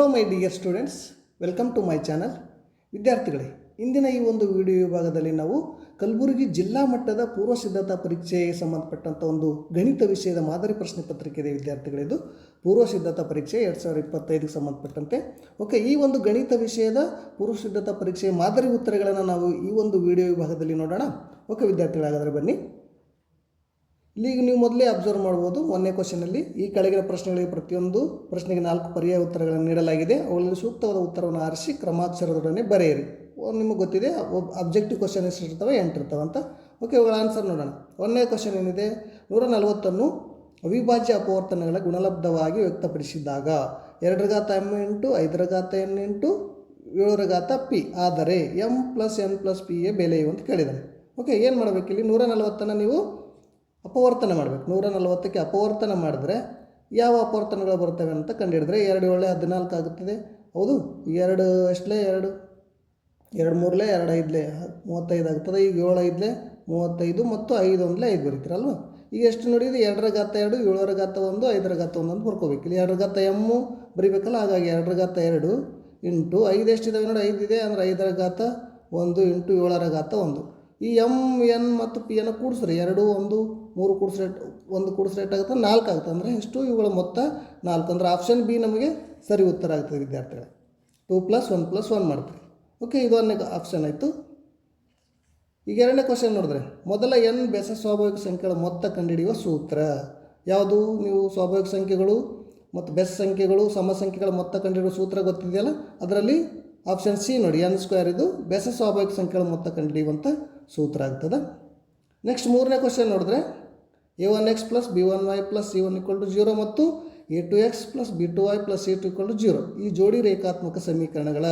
Hello my dear students welcome to my channel ವಿದ್ಯಾರ್ಥಿಗಳೇ, ಇಂದಿನ ಈ ಒಂದು ವಿಡಿಯೋ ವಿಭಾಗದಲ್ಲಿ ನಾವು ಕಲಬುರಗಿ ಜಿಲ್ಲಾ ಮಟ್ಟದ ಪೂರ್ವ ಸಿದ್ಧತಾ ಪರೀಕ್ಷೆಗೆ ಸಂಬಂಧಪಟ್ಟಂಥ ಒಂದು ಗಣಿತ ವಿಷಯದ ಮಾದರಿ ಪ್ರಶ್ನೆ ಪತ್ರಿಕೆ ಇದೆ ವಿದ್ಯಾರ್ಥಿಗಳಿದು ಪೂರ್ವ ಸಿದ್ಧತಾ ಪರೀಕ್ಷೆ ಎರಡು ಸಾವಿರದ ಇಪ್ಪತ್ತೈದಕ್ಕೆ ಸಂಬಂಧಪಟ್ಟಂತೆ. ಓಕೆ, ಈ ಒಂದು ಗಣಿತ ವಿಷಯದ ಪೂರ್ವ ಸಿದ್ಧತಾ ಪರೀಕ್ಷೆಯ ಮಾದರಿ ಉತ್ತರಗಳನ್ನು ನಾವು ಈ ಒಂದು ವಿಡಿಯೋ ವಿಭಾಗದಲ್ಲಿ ನೋಡೋಣ. ಓಕೆ ವಿದ್ಯಾರ್ಥಿಗಳಾಗಾದರೆ ಬನ್ನಿ. ಇಲ್ಲಿಗ ನೀವು ಮೊದಲೇ ಅಬ್ಸರ್ವ್ ಮಾಡ್ಬೋದು. ಒಂದನೇ ಕ್ವಶನಲ್ಲಿ ಈ ಕೆಳಗಿನ ಪ್ರಶ್ನೆಗಳಿಗೆ ಪ್ರತಿಯೊಂದು ಪ್ರಶ್ನೆಗೆ ನಾಲ್ಕು ಪರ್ಯಾಯ ಉತ್ತರಗಳನ್ನು ನೀಡಲಾಗಿದೆ. ಅವುಗಳಲ್ಲಿ ಸೂಕ್ತವಾದ ಉತ್ತರವನ್ನು ಆರಿಸಿ ಕ್ರಮಾಕ್ಷರದೊಡನೆ ಬರೆಯಿರಿ. ನಿಮಗೆ ಗೊತ್ತಿದೆ ಅಬ್ಜೆಕ್ಟಿವ್ ಕ್ವಶನ್ ಎಷ್ಟಿರ್ತವೆ ಎಂಟಿರ್ತವೆ ಅಂತ. ಓಕೆ ಇವುಗಳ ಆನ್ಸರ್ ನೋಡೋಣ. ಒಂದನೇ ಕ್ವಶನ್ ಏನಿದೆ? ನೂರ ನಲವತ್ತನ್ನು ಅವಿಭಾಜ್ಯ ಅಪವರ್ತನಗಳ ಗುಣಲಬ್ಧವಾಗಿ ವ್ಯಕ್ತಪಡಿಸಿದಾಗ ಎರಡರ ಘಾತ ಎಂ ಎಂಟು ಐದರ ಘಾತ ಎನ್ ಎಂಟು ಏಳರ ಘಾತ ಪಿ. ಆದರೆ m plus n plus p a ಬೆಲೆಯು ಅಂತ ಕೇಳಿದ್ದಾನೆ ಓಕೆ ಏನು ಮಾಡಬೇಕು ಇಲ್ಲಿ ನೂರ ನಲವತ್ತನ್ನು ನೀವು ಅಪವರ್ತನ ಮಾಡಬೇಕು. ನೂರ ನಲವತ್ತಕ್ಕೆ ಅಪವರ್ತನ ಮಾಡಿದ್ರೆ ಯಾವ ಅಪವರ್ತನಗಳು ಬರ್ತವೆ ಅಂತ ಕಂಡುಹಿಡಿದ್ರೆ ಎರಡು ಏಳೆ ಹದಿನಾಲ್ಕು ಆಗುತ್ತದೆ. ಹೌದು, ಎರಡು ಅಷ್ಟಲೇ ಎರಡು ಎರಡು ಮೂರಲೇ, ಎರಡು ಐದಲೇ, ಮೂವತ್ತೈದು ಆಗ್ತದೆ ಈಗ ಏಳು ಐದಲೇ, ಮೂವತ್ತೈದು ಮತ್ತು ಐದು ಒಂದಲೇ ಐದು ಬರೀತೀರಲ್ವ? ಈಗ ಎಷ್ಟು ನೋಡಿದ್ರೆ? ಎರಡರ ಗಾತ ಎರಡು, ಏಳರ ಗಾತ ಒಂದು, ಐದರ ಗಾತ ಒಂದು ಅಂತ ಬರ್ಕೋಬೇಕು. ಇಲ್ಲಿ ಎರಡರ ಗಾತ ಎಮ್ಮು ಬರೀಬೇಕಲ್ಲ, ಹಾಗಾಗಿ ಎರಡರ ಗಾತ ಎರಡು ಇಂಟು ಐದು ಎಷ್ಟಿದ್ದಾವೆ ನೋಡಿ, ಐದು ಇದೆ ಅಂದರೆ ಐದರ ಗಾತ ಒಂದು ಇಂಟು ಏಳರ ಗಾತ ಒಂದು. ಈ ಎಂ, ಎನ್ ಮತ್ತು ಪಿ ಅನ್ನು ಕೂಡಿಸ್ರಿ ಎರಡು, ಒಂದು ಮೂರು ಕೂಡಿಸ್ರೆ ಒಂದು ಕೂಡಿಸ್ರೆ ಆಗುತ್ತೆ, ನಾಲ್ಕು ಆಗುತ್ತೆ. ಅಂದರೆ ಎಷ್ಟು ಇವುಗಳ ಮೊತ್ತ ನಾಲ್ಕು. ಅಂದರೆ ಆಪ್ಷನ್ ಬಿ ನಮಗೆ ಸರಿ ಉತ್ತರ ಆಗ್ತದೆ ವಿದ್ಯಾರ್ಥಿಗಳೇ. Two plus one plus one ಮಾಡ್ತೀವಿ. ಓಕೆ ಇದು ಅನ್ನ ಆಪ್ಷನ್ ಆಯಿತು. ಈಗ ಎರಡನೇ ಕ್ವಶನ್ ನೋಡಿದ್ರೆ, ಮೊದಲ ಎನ್ ಬೆಸ ಸ್ವಾಭಾವಿಕ ಸಂಖ್ಯೆಗಳ ಮೊತ್ತ ಕಂಡುಹಿಡಿಯುವ ಸೂತ್ರ. ಯಾವುದು? ನೀವು ಸ್ವಾಭಾವಿಕ ಸಂಖ್ಯೆಗಳು ಮತ್ತು ಬೆಸ ಸಂಖ್ಯೆಗಳು, ಸಮ ಸಂಖ್ಯೆಗಳ ಮೊತ್ತ ಕಂಡುಹಿಡಿಯುವ ಸೂತ್ರ ಗೊತ್ತಿದೆಯಲ್ಲ? ಅದರಲ್ಲಿ ಆಪ್ಷನ್ ಸಿ ನೋಡಿ ಎನ್ ಸ್ಕ್ವೇರ್ ಇದು ಬೆಸ ಸ್ವಾಭಾವಿಕ ಸಂಖ್ಯೆಗಳ ಮೊತ್ತ ಕಂಡುಹಿಡಿಯುವಂಥ ಸೂತ್ರ ಆಗ್ತದೆ. ನೆಕ್ಸ್ಟ್ ಮೂರನೇ ಕ್ವಶನ್ ನೋಡಿದ್ರೆ a one x plus b one y plus c one equal to zero ಮತ್ತು a two x plus b two y plus a two equal to zero ಈ ಜೋಡಿ ರೇಖಾತ್ಮಕ ಸಮೀಕರಣಗಳ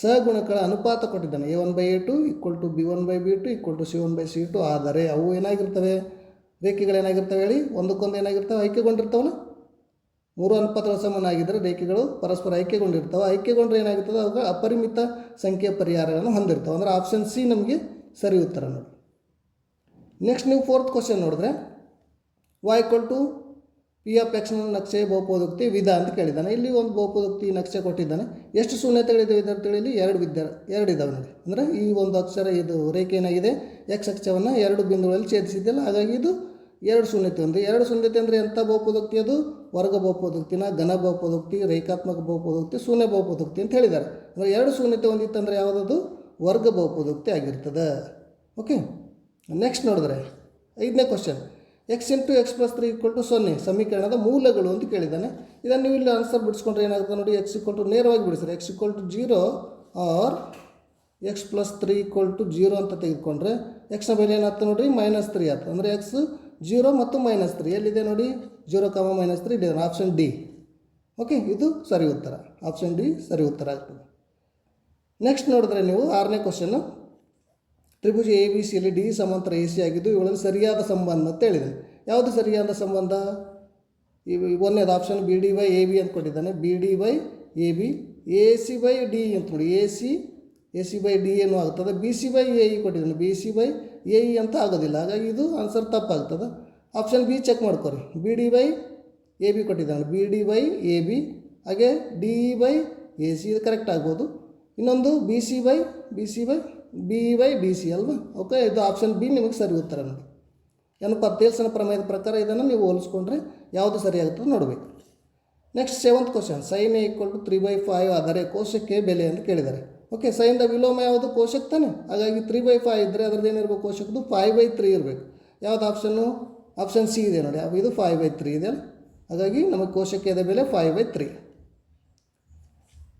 ಸಗುಣಗಳ ಅನುಪಾತ ಕೊಟ್ಟಿದ್ದಾನೆ. A one by a two equal to b one by b two equal to c one by c two ಆದರೆ ಅವು ಏನಾಗಿರ್ತವೆ? ರೇಖೆಗಳು ಏನಾಗಿರ್ತವೆ ಹೇಳಿ? ಒಂದಕ್ಕೊಂದು ಏನಾಗಿರ್ತವೆ? ಐಕ್ಯಗೊಂಡಿರ್ತವಲ್ಲ? ಮೂರು ಅನುಪಾತಗಳ ಸಮನಾಗಿದ್ದರೆ ರೇಖೆಗಳು ಪರಸ್ಪರ ಐಕ್ಯಗೊಂಡಿರ್ತವೆ. ಐಕ್ಯಗೊಂಡ್ರೆ ಏನಾಗುತ್ತದೆ ಅವುಗಳು ಅಪರಿಮಿತ ಸಂಖ್ಯೆಯ ಪರಿಹಾರಗಳನ್ನು ಹೊಂದಿರ್ತವೆ. ಅಂದರೆ ಆಪ್ಷನ್ ಸಿ ನಮಗೆ ಸರಿ ಉತ್ತರ ನೋಡಿ. ನೆಕ್ಸ್ಟ್ ನೀವು ಫೋರ್ತ್ ಕ್ವಶನ್ ನೋಡಿದ್ರೆ y equal to p of ಎಕ್ಸ್ನ ನಕ್ಷೆ ಬಹುಪದೋಕ್ತಿ ವಿಧ ಅಂತ ಕೇಳಿದ್ದಾನೆ. ಇಲ್ಲಿ ಒಂದು ಬಹುಪದೋಕ್ತಿ ನಕ್ಷೆ ಕೊಟ್ಟಿದ್ದಾನೆ. ಎಷ್ಟು ಶೂನ್ಯತೆಗಳಿದ್ದಾವೆ ವಿದ್ಯಾರ್ಥಿಗಳಲ್ಲಿ ಇಲ್ಲಿ ಎರಡು ವಿದ್ಯಾ, ಎರಡು ಇದ್ದಾವೆ ನೋಡಿ. ಅಂದರೆ ಈ ಒಂದು ಅಕ್ಷರ ಇದು ರೇಖೆ ಏನಾಗಿದೆ ಎಕ್ಸ್ ಅಕ್ಷವನ್ನು ಎರಡು ಬಿಂದುಗಳಲ್ಲಿ ಛೇದಿಸಿದ್ದಿಲ್ಲ ಹಾಗಾಗಿ ಇದು ಎರಡು ಶೂನ್ಯತೆ ಒಂದು. ಎರಡು ಶೂನ್ಯತೆ ಅಂದರೆ ಎಂಥ ಬಹುಪದೋಕ್ತಿ ಅದು? ವರ್ಗ ಬಹುಪದೋಕ್ತಿನ ಘನ ಬಹುಪದೋಕ್ತಿ, ರೇಖಾತ್ಮಕ ಬಹುಪದೋಕ್ತಿ, ಶೂನ್ಯ ಬಹುಪದೋಕ್ತಿ ಅಂತ ಹೇಳಿದ್ದಾರೆ. ಅಂದರೆ ಎರಡು ಶೂನ್ಯತೆ ಹೊಂದಿತ್ತಂದರೆ ಯಾವುದದು? ವರ್ಗ ಬಹುಪದೋಕ್ತಿ ಆಗಿರ್ತದೆ. ಓಕೆ ನೆಕ್ಸ್ಟ್ ನೋಡಿದ್ರೆ ಐದನೇ question x into x plus three equal to ಸೊನ್ನೆ, ಸಮೀಕರಣದ ಮೂಲಗಳು ಅಂತ ಕೇಳಿದ್ದಾನೆ. ಇದನ್ನು ನೀವು ಇಲ್ಲಿ ಆನ್ಸರ್ ಬಿಡಿಸ್ಕೊಂಡ್ರೆ ಏನಾಗುತ್ತೆ ನೋಡಿ ಎಕ್ಸ್ ಇಕ್ವಲ್ ಟು ನೇರವಾಗಿ ಬಿಡಿಸ್ರಿ x equal to zero or x plus three equal to zero ಅಂತ ತೆಗೆದುಕೊಂಡ್ರೆ ಎಕ್ಸ್ನ ಬೆಲೆ ಏನಾಗ್ತದೆ ನೋಡಿ ಮೈನಸ್ ತ್ರೀ ಆಯ್ತು ಅಂದರೆ ಎಕ್ಸ್ ಜೀರೋ ಮತ್ತು ಮೈನಸ್ ತ್ರೀ ಎಲ್ಲಿದೆ ನೋಡಿ? ಜೀರೋ ಕಾಮ ಮೈನಸ್ ತ್ರೀ ಇದೆ ಆಪ್ಷನ್ ಡಿ ಓಕೆ ಇದು ಸರಿ ಉತ್ತರ. ಆಪ್ಷನ್ ಡಿ ಸರಿ ಉತ್ತರ ಆಗ್ತದೆ. ನೆಕ್ಸ್ಟ್ ನೋಡಿದ್ರೆ ನೀವು ಆರನೇ ಕ್ವಶನ್ನು ತ್ರಿಭುಜ ಎ ಬಿ ಸಿಯಲ್ಲಿ ಡಿ ಸಮಾಂತರ ಎ ಸಿ ಆಗಿದ್ದು, ಇವುಗಳಲ್ಲಿ ಸರಿಯಾದ ಸಂಬಂಧ ಅಂತ ಹೇಳಿದೆ ಯಾವುದು ಸರಿಯಾದ ಸಂಬಂಧ? ಈ ಒಂದನೇದು option B D by A B ಅಂತ ಕೊಟ್ಟಿದ್ದಾನೆ. B D by A B A C by D ಅಂತ ನೋಡಿ. A C A C by D ಏನು ಆಗ್ತದೆ. B C by A E ಕೊಟ್ಟಿದ್ದಾನೆ. B C by A E ಅಂತ ಆಗೋದಿಲ್ಲ. ಹಾಗಾಗಿ ಇದು ಆನ್ಸರ್ ತಪ್ಪಾಗ್ತದೆ. ಆಪ್ಷನ್ ಬಿ ಚೆಕ್ ಮಾಡ್ಕೊರಿ. B D by A B ಕೊಟ್ಟಿದ್ದಾನೆ. B D by A B ಹಾಗೆ D E by A C ಇದು ಕರೆಕ್ಟ್ ಆಗ್ಬೋದು. ಇನ್ನೊಂದು B C by B C by B by B C ಅಲ್ವಾ? ಓಕೆ ಇದು option B ನಿಮಗೆ ಸರಿ ಉತ್ತರ ನೋಡಿ ಏನಪ್ಪ ತೇಲ್ಸನ ಪ್ರಮೇಯದ ಪ್ರಕಾರ ಇದನ್ನು ನೀವು ಹೋಲಿಸ್ಕೊಂಡ್ರೆ ಯಾವುದು ಸರಿಯಾಗುತ್ತದೆ ನೋಡಬೇಕು. Next seventh question sine equal to three by five ಆದರೆ ಕೋಶಕ್ಕೆ ಬೆಲೆ ಅಂತ ಕೇಳಿದ್ದಾರೆ. ಓಕೆ ಸೈನ್ದ ವಿಲೋಮ ಯಾವುದು? ಕೋಶಕ್ಕೆ ತಾನೆ. ಹಾಗಾಗಿ ತ್ರೀ ಬೈ ಫೈವ್ ಇದ್ದರೆ ಅದರದ್ದು ಏನಿರಬೇಕು? ಕೋಶಕ್ಕದು ಫೈವ್ ಬೈ ತ್ರೀ ಇರಬೇಕು. ಯಾವುದು ಆಪ್ಷನ್ನು ಆಪ್ಷನ್ ಸಿ ಇದೆ ನೋಡಿ. ಇದು ಫೈವ್ ಬೈ ತ್ರೀ ಇದೆ ಹಾಗಾಗಿ ನಮಗೆ ಕೋಶಕ್ಕೆ ಇದೆ ಬೆಲೆ five by three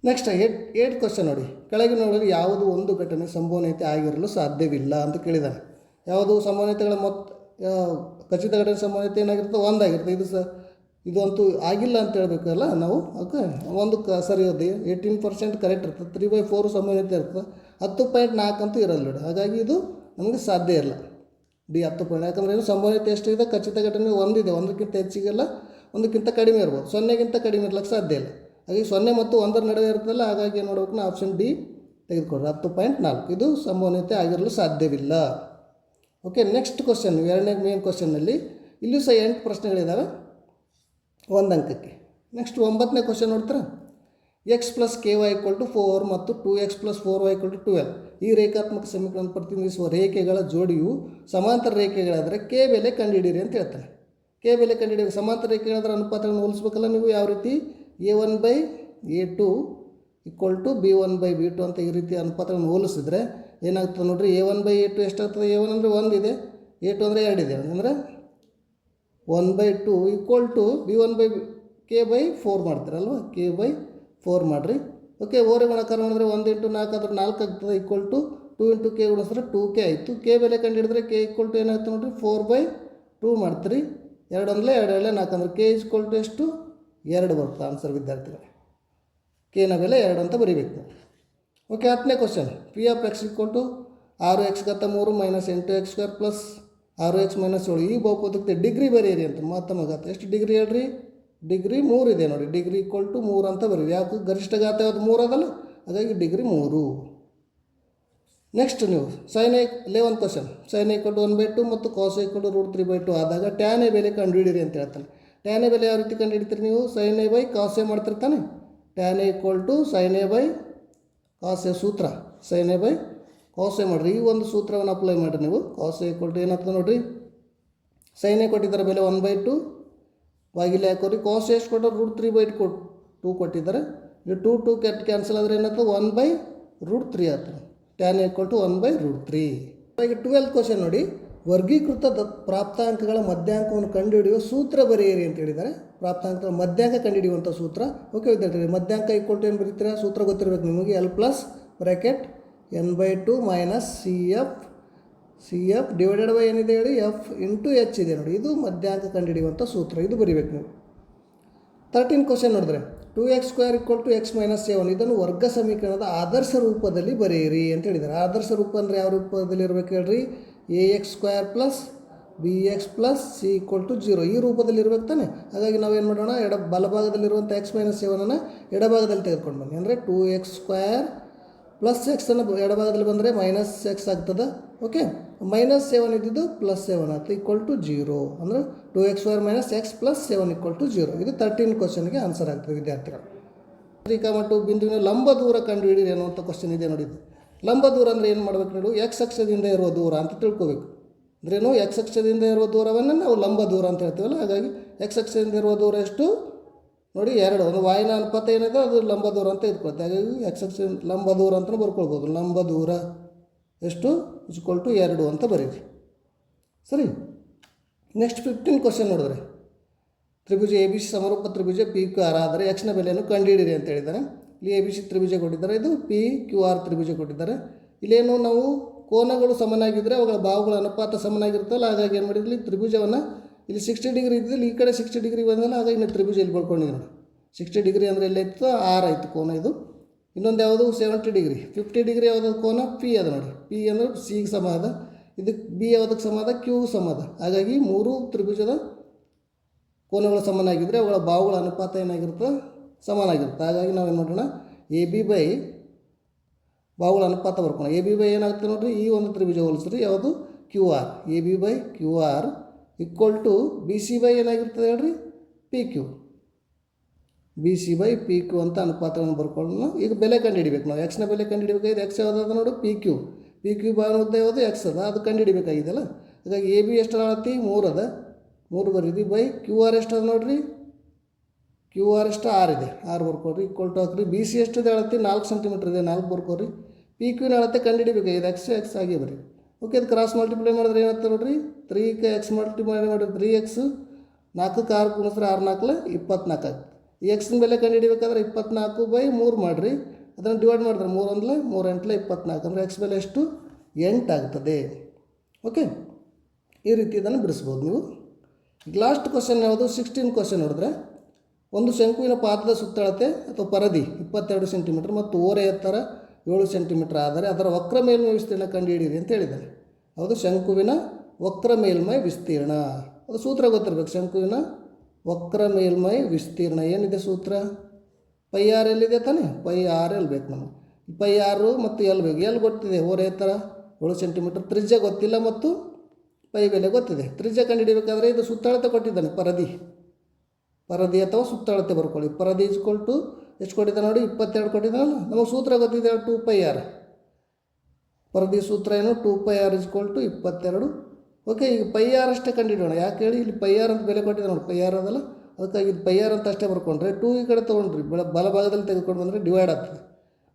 next eight eight question ನೋಡಿ. ಕೆಳಗೆ ನೋಡಿದ್ರೆ ಯಾವುದು ಒಂದು ಘಟನೆ ಸಂಭವನೀಯತೆ ಆಗಿರಲು ಸಾಧ್ಯವಿಲ್ಲ ಅಂತ ಕೇಳಿದ್ದಾನೆ ಯಾವುದು ಸಂಭವನೀಯತೆಗಳ ಮೊತ್ತ ಖಚಿತ ಘಟನೆ ಸಂಭವನೀಯತೆ ಏನಾಗಿರುತ್ತೆ ಒಂದಾಗಿರುತ್ತೆ. ಇದು ಸ, ಇದಂತೂ ಆಗಿಲ್ಲ ಅಂತ ಹೇಳಬೇಕಲ್ಲ ನಾವು? ಓಕೆ ಒಂದು ಕ, ಸರಿ ಹೋದೆ ಏಯ್ಟೀನ್ ಪರ್ಸೆಂಟ್ ಕರೆಕ್ಟ್ ಇರ್ತದೆ ತ್ರೀ ಬೈ ಫೋರ್ ಸಂಭವನೀಯತೆ ಇರ್ತದೆ ಹತ್ತು ಪಾಯಿಂಟ್ ನಾಲ್ಕು ಅಂತೂ ಇರಲ್ಲ ಹಾಗಾಗಿ ಇದು ನಮಗೆ ಸಾಧ್ಯ ಇಲ್ಲ. ಡಿ ಹತ್ತು ಪಾಯಿಂಟ್ ಯಾಕಂದರೆ ಏನು ಸಂಭವನೀಯತೆ ಎಷ್ಟಿದೆ? ಖಚಿತ ಘಟನೆ ಒಂದಿದೆ. ಒಂದಕ್ಕಿಂತ ಹೆಚ್ಚಿಗೆಲ್ಲ, ಒಂದಕ್ಕಿಂತ ಕಡಿಮೆ ಇರ್ಬೋದು. ಸೊನ್ನೆಗಿಂತ ಕಡಿಮೆ ಇರ್ಲಿಕ್ಕೆ ಸಾಧ್ಯ ಇಲ್ಲ. ಹಾಗಾಗಿ ಸೊನ್ನೆ ಮತ್ತು ಒಂದರ ನಡುವೆ ಇರ್ತದಲ್ಲ ಹಾಗಾಗಿ ಏನು ಮಾಡ್ಬೇಕು, ನಾವು ಆಪ್ಷನ್ ಡಿ ತೆಗೆದುಕೊಡ್ರಿ ಹತ್ತು ಪಾಯಿಂಟ್ ನಾಲ್ಕು. ಇದು ಸಂಭವನೀಯತೆ ಆಗಿರಲು ಸಾಧ್ಯವಿಲ್ಲ. ಓಕೆ ನೆಕ್ಸ್ಟ್ ಕ್ವಶನ್ ಎರಡನೇ ಮೇನ್ ಕ್ವಶನ್ನಲ್ಲಿ ಇಲ್ಲೂ ಸಹ ಎಂಟು ಪ್ರಶ್ನೆಗಳಿದ್ದಾವೆ ಒಂದು ಅಂಕಕ್ಕೆ. ನೆಕ್ಸ್ಟ್ ಒಂಬತ್ತನೇ ಕ್ವಶನ್ ನೋಡ್ತೀರಾ? X plus k y equal to four ಮತ್ತು two x plus four y equal to twelve ಈ ರೇಖಾತ್ಮಕ ಸಮೀಕರಣ ಪ್ರತಿನಿಧಿಸುವ ರೇಖೆಗಳ ಜೋಡಿಯು ಸಮಾಂತರ ರೇಖೆಗಳಾದರೆ ಕೆ ಬೆಲೆ ಕಂಡುಹಿಡಿಯಿರಿ ಅಂತ ಹೇಳ್ತಾರೆ. ಕೆ ಬೆಲೆ ಕಂಡುಹಿಡಿಯಬೇಕು ಸಮಾಂತರ ರೇಖೆಗಳಾದರೆ ಅನುಪಾತಗಳನ್ನು ಹೋಲಿಸ್ಬೇಕಲ್ಲ ನೀವು, ಯಾವ ರೀತಿ? A one by a two equal to b one by b two ಅಂತ ಈ ರೀತಿ ಅನುಪಾತಗಳನ್ನು ಹೋಲಿಸಿದ್ರೆ ಏನಾಗ್ತದೆ ನೋಡಿರಿ a one by a two ಎಷ್ಟಾಗ್ತದೆ? ಎ ಒನ್ ಅಂದರೆ ಒಂದು ಇದೆ ಎ ಟು ಅಂದರೆ ಎರಡಿದೆ ಅಂದರೆ one by two equal to b one by k by four ಮಾಡ್ತೀರಲ್ವ K by four ಮಾಡಿರಿ. ಓಕೆ ಓರೆ ಗುಣಾಕಾರ ಮಾಡಿದ್ರೆ ಒಂದು ಇಂಟು ನಾಲ್ಕು ಆದರೆ ನಾಲ್ಕು ಆಗ್ತದೆ equal to two into k ಗುಣಿಸಿದ್ರೆ two k ಆಯಿತು. ಕೆ ಬೆಲೆ ಕಂಡು ಹಿಡಿದ್ರೆ ಕೆ ಈಕ್ವಲ್ ಟು ಏನಾಗ್ತದೆ ನೋಡಿರಿ? ಫೋರ್ ಬೈ ಟೂ ಮಾಡ್ತೀರಿ. ಎರಡು ಅಂದರೆ ಎರಡು, ಎರಡೇ ನಾಲ್ಕು ಅಂದರೆ ಕೆ ಈಕ್ವಲ್ ಟು ಎಷ್ಟು? ಎರಡು ಬರುತ್ತೆ? ಆನ್ಸರ್ ವಿದ್ಯಾರ್ಥಿಗಳು. ನ ಬೆಲೆ ಎರಡು ಅಂತ ಬರೀಬೇಕು. ಓಕೆ ಹತ್ತನೇ question p f x equal to ಆರು ಎಕ್ಸ್ ಗತ್ತ ಮೂರು ಮೈನಸ್ ಎಂಟು ಎಕ್ಸ್ ಸ್ಕ್ವೇರ್ ಪ್ಲಸ್ ಆರು ಎಕ್ಸ್ ಮೈನಸ್ ಏಳು. ಈ ಬಹುಪದಕ್ಕೆ ಡಿಗ್ರಿ ಬರೀರಿ ಅಂತ ಮತ್ತೊಮ್ಮೆ ಎಷ್ಟು ಡಿಗ್ರಿ ಹೇಳ್ರಿ? ಡಿಗ್ರಿ ಮೂರು ಇದೆ ನೋಡಿ. ಡಿಗ್ರಿ ಈಕ್ವಲ್ ಟು ಮೂರು ಅಂತ ಬರೀರಿ ಯಾಕೆ? ಗರಿಷ್ಠ ಗಾತ ಯಾವುದು? ಮೂರು ಅದಲ್ಲ ಹಾಗಾಗಿ ಡಿಗ್ರಿ ಮೂರು. ನೆಕ್ಸ್ಟ್ ನೀವು sine eleven question sine equal to one by two ಮತ್ತು cos equal to root three by two ಆದಾಗ ಟ್ಯಾನೇ ಬೆಲೆ ಕಂಡುಹಿಡಿರಿ ಅಂತ ಹೇಳ್ತಾನೆ. ಟ್ಯಾನ್ ಎ ಬೆಲೆ ಯಾವ ರೀತಿ ಕಂಡುಹಿಡಿತೀರಿ ನೀವು? Sine a by cos a ಮಾಡ್ತಿರ್ತಾನೆ tan a equal to sine a by cos a ಸೂತ್ರ. Sine a by cos a ಮಾಡಿರಿ. ಈ ಒಂದು ಸೂತ್ರವನ್ನು ಅಪ್ಲೈ ಮಾಡಿರಿ ನೀವು. ಕಾಸ್ ಎ ಈಕ್ವಲ್ ಟು ಏನಾಗ್ತದೆ ನೋಡಿರಿ? ಸೈನ್ ಎ ಕೊಟ್ಟಿದ್ದಾರೆ ಬೆಲೆ ಒನ್ ಬೈ ಟು ಬಾಗಿಲೆ ಹಾಕೋರಿ. ಕಾಸ್ ಎಷ್ಟು ಕೊಟ್ಟರು ರೂಟ್ ತ್ರೀ ಬೈ ಕೊಟ್ ಟೂ ಕೊಟ್ಟಿದ್ದಾರೆ. ಈ ಟೂ ಟು ಕೆಟ್ ಕ್ಯಾನ್ಸಲ್ ಆದರೆ ಏನಾಗ್ತದೆ? ಒನ್ ಬೈ ರೂಟ್ ತ್ರೀ ಆಗ್ತದೆ. Tan equal to one by root three ಈಗ ಟ್ವೆಲ್ತ್ ಕ್ವಶನ್ ನೋಡಿ. ವರ್ಗೀಕೃತ ದ ಪ್ರಾಪ್ತಾಂಕಗಳ ಮಧ್ಯಾಂಕವನ್ನು ಕಂಡುಹಿಡಿಯುವ ಸೂತ್ರ ಬರೆಯಿರಿ ಅಂತ ಹೇಳಿದ್ದಾರೆ. ಪ್ರಾಪ್ತಾಂಕಗಳ ಮಧ್ಯಾಂಕ ಕಂಡುಹಿಡಿಯುವಂಥ ಸೂತ್ರ. ಓಕೆ ವಿದ್ಯಾರ್ಥಿಗಳು, ಮಧ್ಯಾಂಕ ಈಕ್ವಲ್ ಟು ಏನು ಬರೀತೀರಾ? ಸೂತ್ರ ಗೊತ್ತಿರಬೇಕು ನಿಮಗೆ. L plus bracket n by two minus c f c f divided by ಏನಿದೆ ಹೇಳಿ? ಎಫ್ ಇಂಟು ಎಚ್ ಇದೆ ನೋಡಿ. ಇದು ಮಧ್ಯಾಂಕ ಕಂಡುಹಿಡಿಯುವಂಥ ಸೂತ್ರ. ಇದು ಬರಿಬೇಕು ನೀವು. ತರ್ಟೀನ್ ಕ್ವಶನ್ ನೋಡಿದ್ರೆ two x square equal to x minus seven ಇದನ್ನು ವರ್ಗ ಸಮೀಕರಣದ ಆದರ್ಶ ರೂಪದಲ್ಲಿ ಬರೆಯಿರಿ ಅಂತ ಹೇಳಿದ್ದಾರೆ. ಆದರ್ಶ ರೂಪ ಅಂದರೆ ಯಾವ ರೂಪದಲ್ಲಿ ಇರಬೇಕು ಹೇಳ್ರಿ? A x square plus b x plus c equal to zero ಈ ರೂಪದಲ್ಲಿ ಇರ್ಬೇಕು ತಾನೆ? ಹಾಗಾಗಿ ನಾವೇನು ಮಾಡೋಣ? ಎಡ ಬಲಭಾಗದಲ್ಲಿರುವಂಥ ಎಕ್ಸ್ ಮೈನಸ್ ಸೆವೆನನ್ನು ಎಡಭಾಗದಲ್ಲಿ ತೆಗೆದುಕೊಂಡು ಬನ್ನಿ. ಅಂದರೆ ಟು ಎಕ್ಸ್ ಸ್ಕ್ವೇರ್ ಪ್ಲಸ್ ಎಕ್ಸನ್ನು ಎಡಭಾಗದಲ್ಲಿ ಬಂದರೆ ಮೈನಸ್ ಎಕ್ಸ್ ಆಗ್ತದೆ? ಓಕೆ ಮೈನಸ್ ಸೆವೆನ್ ಇದ್ದಿದ್ದು ಪ್ಲಸ್ ಸೆವೆನ್ ಆಗ್ತದೆ ಈಕ್ವಲ್ ಟು ಜೀರೋ ಅಂದರೆ two x square minus x plus seven equal to zero ಇದು ತರ್ಟೀನ್ ಕ್ವಶನ್ಗೆ ಆನ್ಸರ್ ಆಗ್ತದೆ, ವಿದ್ಯಾರ್ಥಿಗಳು. ಮತ್ತು ಬಿಂದುವಿನ ಲಂಬ ದೂರ ಕಂಡುಹಿಡಿಯಿರಿ ಅಂತ ಕ್ವಶನ್ ಇದೆ ನೋಡಿದ್ದು ಲಂಬ ದೂರ ಅಂದರೆ ಏನು ಮಾಡಬೇಕು ಹೇಳು? ಎಕ್ಸ್ ಅಕ್ಷದಿಂದ ಇರುವ ದೂರ ಅಂತ ತಿಳ್ಕೊಬೇಕು. ಅಂದ್ರೇನು ಎಕ್ಸ್ ಅಕ್ಷದಿಂದ ಇರುವ ದೂರವನ್ನು ನಾವು ಲಂಬ ದೂರ ಅಂತ ಹೇಳ್ತೀವಲ್ಲ, ಹಾಗಾಗಿ ಎಕ್ಸ್ ಅಕ್ಷದಿಂದ ಇರುವ ದೂರ ಎಷ್ಟು? ನೋಡಿ, ಎರಡು. ಒಂದು ವಾಯಿನ ಅನುಪಾತ ಏನಿದೆ, ಅದು ಲಂಬ ದೂರ ಅಂತ ಇಟ್ಕೊಳ್ತೆ ಹಾಗಾಗಿ ಎಕ್ಸ್ ಅಕ್ಷ ಲಂಬ ದೂರ ಅಂತಲೂ ಬರ್ಕೊಳ್ಬೋದು. ಲಂಬ ದೂರ ಎಷ್ಟು? ಇಸ್ಕೊಲ್ ಟು ಎರಡು ಅಂತ ಬರೀರಿ. ಸರಿ? ನೆಕ್ಸ್ಟ್ ಫಿಫ್ಟೀನ್ ಕ್ವಶನ್ ನೋಡಿದ್ರೆ. ತ್ರಿಭುಜ ಎ ಬಿ ಸಿ ಸಮರೂಪ ತ್ರಿಭುಜ ಪಿ ಕ್ಯೂ ಆರ್. ಆದರೆ ಎಕ್ಸ್ನ ಬೆಲೆಯನ್ನು ಕಂಡುಹಿಡಿರಿ ಅಂತ ಹೇಳಿದ್ದಾರೆ. ಇಲ್ಲಿ ಎ ಬಿ ಸಿ ತ್ರಿಭುಜ ಕೊಟ್ಟಿದ್ದಾರೆ. ಇದು ಪಿ ಕ್ಯೂ ಆರ್ ತ್ರಿಭುಜ ಕೊಟ್ಟಿದ್ದಾರೆ. ಇಲ್ಲೇನು ನಾವು ಕೋನಗಳು ಸಮನಾಗಿದ್ದರೆ ಅವುಗಳ ಭಾವಗಳ ಅನುಪಾತ ಸಮನಾಗಿರ್ತಲ್ಲ ಹಾಗಾಗಿ ಏನು ಮಾಡಿದ್ರು? ಇಲ್ಲಿ ತ್ರಿಭುಜವನ್ನು ಇಲ್ಲಿ ಸಿಕ್ಸ್ಟಿ ಡಿಗ್ರಿ ಇದ್ದಿಲ್ಲ ಈ ಕಡೆ ಸಿಕ್ಸ್ಟಿ ಡಿಗ್ರಿ ಬಂದಲ್ಲ ಹಾಗಾಗಿ ಇನ್ನು ತ್ರಿಭುಜ ಇಲ್ಲಿ ಬರ್ಕೊಂಡಿದ್ದೀವಿ ನೋಡಿ. ಸಿಕ್ಸ್ಟಿ ಡಿಗ್ರಿ ಅಂದರೆ ಎಲ್ಲೈತು ಆರ್ ಆಯಿತು ಕೋನ ಇದು. ಇನ್ನೊಂದು ಯಾವುದು? ಸೆವೆಂಟಿ ಡಿಗ್ರಿ ಫಿಫ್ಟಿ ಡಿಗ್ರಿ ಯಾವುದು? ಕೋನ ಪಿ ಅದ ನೋಡಿ. ಪಿ ಅಂದರೆ ಸಿಗೆ ಸಮ ಅದ ಇದಕ್ಕೆ ಬಿ ಯಾವುದಕ್ಕೆ ಸಮ ಅದ ಕ್ಯೂ ಸಮ ಅದ ಹಾಗಾಗಿ ಮೂರು ತ್ರಿಭುಜದ ಕೋನಗಳು ಸಮನಾಗಿದ್ದರೆ ಅವುಗಳ ಭಾವಗಳ ಅನುಪಾತ ಏನಾಗಿರುತ್ತೆ? ಸಮನಾಗಿರುತ್ತೆ ಹಾಗಾಗಿ ನಾವೇನು ಮಾಡೋಣ ಎ ಬಿ ಬೈ ಬಾಹುಗಳ ಅನುಪಾತ ಬರ್ಕೋಣ ಎ ಬಿ ಬೈ ಏನಾಗುತ್ತೆ ನೋಡಿರಿ? ಈ ಒಂದು ತ್ರಿಭುಜ ಹೋಲಿಸ್ರಿ ಯಾವುದು? Q R A B by Q R equal to B C by ಏನಾಗಿರ್ತದೆ ಹೇಳ್ರಿ? P Q B C by P Q ಅಂತ ಅನುಪಾತವನ್ನು ಬರ್ಕೊಳ್ಳೋಣ. ಈಗ ಬೆಲೆ ಕಂಡುಹಿಡಿಬೇಕು ನಾವು. ಎಕ್ಸ್ನ ಬೆಲೆ ಕಂಡುಹಿಡಬೇಕಾಗಿದೆ. ಎಕ್ಸ್ ಯಾವುದಾದ ನೋಡು? ಪಿ ಕ್ಯೂ ಪಿ ಕ್ಯೂ ಬಾನುದ್ದ ಯಾವುದು? ಎಕ್ಸ್ ಅದ. ಅದು ಕಂಡುಹಿಡಿಬೇಕಾಗಿದೆಯಲ್ಲ ಹಾಗಾಗಿ ಎ ಬಿ ಎಷ್ಟು ಆಳತಿ ಮೂರು ಅದ. ಮೂರು ಬರೀರಿ. ಬೈ ಕ್ಯೂ ಆರ್ ಎಷ್ಟು ಅದ ನೋಡ್ರಿ? ಕ್ಯೂ ಆರ್ ಎಷ್ಟು ಆರ್ ಇದೆ. ಆರು ಬರ್ಕೋರಿ ಈಕ್ವಲ್ ಟು ಹಾಕ್ರಿ. ಬಿ ಸಿ ಎಷ್ಟಿದೆ ಹೇಳತ್ತಿ ನಾಲ್ಕು ಸೆಂಟಿಮೀಟ್ರ್ ಇದೆ. ನಾಲ್ಕು ಬರ್ಕೋರಿ ಪಿ ಕ್ಯೂನ ಅಳತೆ ಇದು ಎಕ್ಸ್ ಎಕ್ಸ್ ಆಗಿ ಬರೀ. ಓಕೆ ಅದು ಕ್ರಾಸ್ ಮಲ್ಟಿಪ್ಲೈ ಮಾಡಿದ್ರೆ ಏನಾಗ್ತದೆ ನೋಡಿರಿ? ತ್ರೀ ಕೆ ಎಕ್ಸ್ ಮಲ್ಟಿಪ್ಲೈ ಮಾಡಿದ್ರೆ ತ್ರೀ ಎಕ್ಸ್ ನಾಲ್ಕಕ್ಕೆ ಆರು ಕುಣಿಸ್ರೆ ಆರು ನಾಲ್ಕಲೆ ಇಪ್ಪತ್ನಾಲ್ಕು ಆಗ್ತದೆ ಈ ಎಕ್ಸ್ನ ಬೆಲೆ ಕಂಡುಹಿಡಿಬೇಕಾದ್ರೆ ಇಪ್ಪತ್ನಾಲ್ಕು ಬೈ ಮೂರು ಮಾಡಿರಿ. ಅದನ್ನು ಡಿವೈಡ್ ಮಾಡಿದ್ರೆ ಮೂರು ಅಂದ್ಲೆ ಮೂರು ಎಂಟ್ಲೆ ಇಪ್ಪತ್ನಾಲ್ಕು. ಅಂದರೆ ಎಕ್ಸ್ ಬೆಲೆ ಎಷ್ಟು? ಎಂಟು ಆಗ್ತದೆ. ಓಕೆ ಈ ರೀತಿ ಇದನ್ನು ಬಿಡಿಸ್ಬೋದು ನೀವು. ಈಗ ಲಾಸ್ಟ್ ಕ್ವಶನ್ ಯಾವುದು? ಸಿಕ್ಸ್ಟೀನ್ ಕ್ವಶನ್ ನೋಡಿದ್ರೆ ಒಂದು ಶಂಕುವಿನ ಪಾತ್ರದ ಸುತ್ತಳತೆ ಅಥವಾ ಪರದಿ ಇಪ್ಪತ್ತೆರಡು ಸೆಂಟಿಮೀಟರ್ ಮತ್ತು ಓರೆ ಎತ್ತರ ಏಳು ಸೆಂಟಿಮೀಟರ್ ಆದರೆ ಅದರ ವಕ್ರ ಮೇಲ್ಮೈ ವಿಸ್ತೀರ್ಣ ಕಂಡುಹಿಡಿಯಿರಿ ಅಂತ ಹೇಳಿದ್ದಾರೆ ಹೌದು, ಶಂಕುವಿನ ವಕ್ರ ಮೇಲ್ಮೈ ವಿಸ್ತೀರ್ಣ. ಅದು ಸೂತ್ರ ಗೊತ್ತಿರಬೇಕು. ಶಂಕುವಿನ ವಕ್ರ ಮೇಲ್ಮೈ ವಿಸ್ತೀರ್ಣ ಏನಿದೆ ಸೂತ್ರ? ಪೈ ಆರ್ ಎಲ್ಲಿದೆ ತಾನೆ? ಪೈ ಆರ್ ಎಲ್ ಬೇಕು ನಮಗೆ. ಪೈ ಆರು ಮತ್ತು ಎಲ್ ಬೇಕು. ಎಲ್ ಗೊತ್ತಿದೆ? ಓರೆ ಎತ್ತರ ಏಳು ಸೆಂಟಿಮೀಟರ್. ತ್ರಿಜ್ಯ ಗೊತ್ತಿಲ್ಲ ಮತ್ತು ಪೈ ಬೆಲೆ ಗೊತ್ತಿದೆ. ತ್ರಿಜ್ಯ ಕಂಡುಹಿಡಿಬೇಕಾದ್ರೆ ಇದು ಸುತ್ತಳತೆ ಕೊಟ್ಟಿದ್ದಾನೆ ಪರದಿ ಪರದಿ ಅಥವಾ ಸುತ್ತಳತೆ ಬರ್ಕೊಳ್ಳಿ. ಪರದಿ ಇಸ್ಕೊಲ್ ಟು ಎಷ್ಟು ಕೊಟ್ಟಿದ್ದ ನೋಡಿ? ಇಪ್ಪತ್ತೆರಡು ಕೊಟ್ಟಿದ್ದಾನಲ್ಲ ನಮಗೆ ಸೂತ್ರ ಗೊತ್ತಿದೆ ಟು ಪೈ ಆರ್ ಪರದಿ ಸೂತ್ರ ಏನು? Two pi R is equal to ಇಪ್ಪತ್ತೆರಡು. ಓಕೆ ಈಗ ಪೈ ಆರ್ ಅಷ್ಟೇ ಕಂಡಿಡೋಣ ಯಾಕೆ ಹೇಳಿ? ಇಲ್ಲಿ ಪೈ ಆರ್ ಅಂತ ಬೆಲೆ ಕೊಟ್ಟಿದೆ ನೋಡಿ. ಪೈ ಆರ್ ಅದಲ್ಲ? ಅದಕ್ಕಾಗಿ ಇದು ಪೈ ಆರ್ ಅಂತ ಅಷ್ಟೇ ಬರ್ಕೊಂಡ್ರೆ ಟೂ ಈ ಕಡೆ ತೊಗೊಂಡ್ರಿ. ಬೆಳ ಬಲಭಾಗದಲ್ಲಿ ತೆಗೆದುಕೊಂಡು ಬಂದರೆ ಡಿವೈಡ್ ಆಗ್ತದೆ.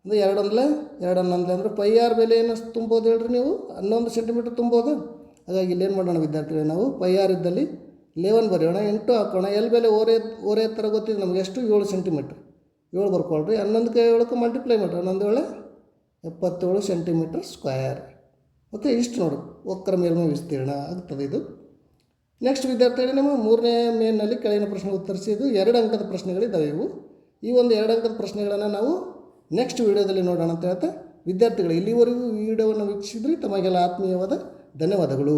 ಅಂದರೆ ಎರಡು ಒಂದಲೇ ಎರಡು ಹನ್ನೊಂದಲೇ ಅಂದರೆ ಪೈ ಆರ್ ಬೆಲೆ ಏನು ತುಂಬೋದು ಹೇಳ್ರಿ ನೀವು? ಹನ್ನೊಂದು ಸೆಂಟಿಮೀಟ್ರ್ ತುಂಬೋದು. ಹಾಗಾಗಿ ಇಲ್ಲೇನು ಮಾಡೋಣ ವಿದ್ಯಾರ್ಥಿಗಳೇ? ನಾವು ಪೈ ಆರ್ ಇದ್ದಲ್ಲಿ ಲೆವೆನ್ ಬರೆಯೋಣ, ಎಂಟು ಹಾಕೋಣ ಎಲ್ಲಿ ಬೆಲೆ ಓರೆ ಓರೆ ಥರ ಗೊತ್ತಿದೆ ನಮಗೆ, ಎಷ್ಟು? ಏಳು ಸೆಂಟಿಮೀಟ್ರ್ ಏಳು ಬರ್ಕೊಳ್ರಿ ಹನ್ನೊಂದಕ್ಕೆ ಏಳಕ್ಕೆ ಮಲ್ಟಿಪ್ಲೈ ಮಾಡಿರಿ, ಹನ್ನೊಂದು ಏಳೆ, ಎಪ್ಪತ್ತೇಳು ಸೆಂಟಿಮೀಟ್ರ್ ಸ್ಕ್ವಯರ್ ಓಕೆ ಇಷ್ಟು ನೋಡಿ ವಕ್ರ ಮೇಲ್ಮೈ ವಿಸ್ತೀರ್ಣ ಆಗ್ತದೆ ಇದು. ನೆಕ್ಸ್ಟ್ ವಿದ್ಯಾರ್ಥಿಗಳಿಗೆ ನಮಗೆ ಮೂರನೇ ಮೇನಲ್ಲಿ ಕೆಳಗಿನ ಪ್ರಶ್ನೆ ಉತ್ತರಿಸಿದ್ದು ಎರಡು ಅಂಕದ ಪ್ರಶ್ನೆಗಳಿದ್ದಾವೆ ಇವು. ಈ ಒಂದು ಎರಡು ಅಂಕದ ಪ್ರಶ್ನೆಗಳನ್ನು ನಾವು ನೆಕ್ಸ್ಟ್ ವೀಡಿಯೋದಲ್ಲಿ ನೋಡೋಣ ಅಂತ ಹೇಳ್ತಾ, ವಿದ್ಯಾರ್ಥಿಗಳು, ಇಲ್ಲಿವರೆಗೂ ವಿಡಿಯೋವನ್ನು ವೀಕ್ಷಿಸಿದ್ರಿ, ತಮಗೆಲ್ಲ ಆತ್ಮೀಯವಾದ ಧನ್ಯವಾದಗಳು.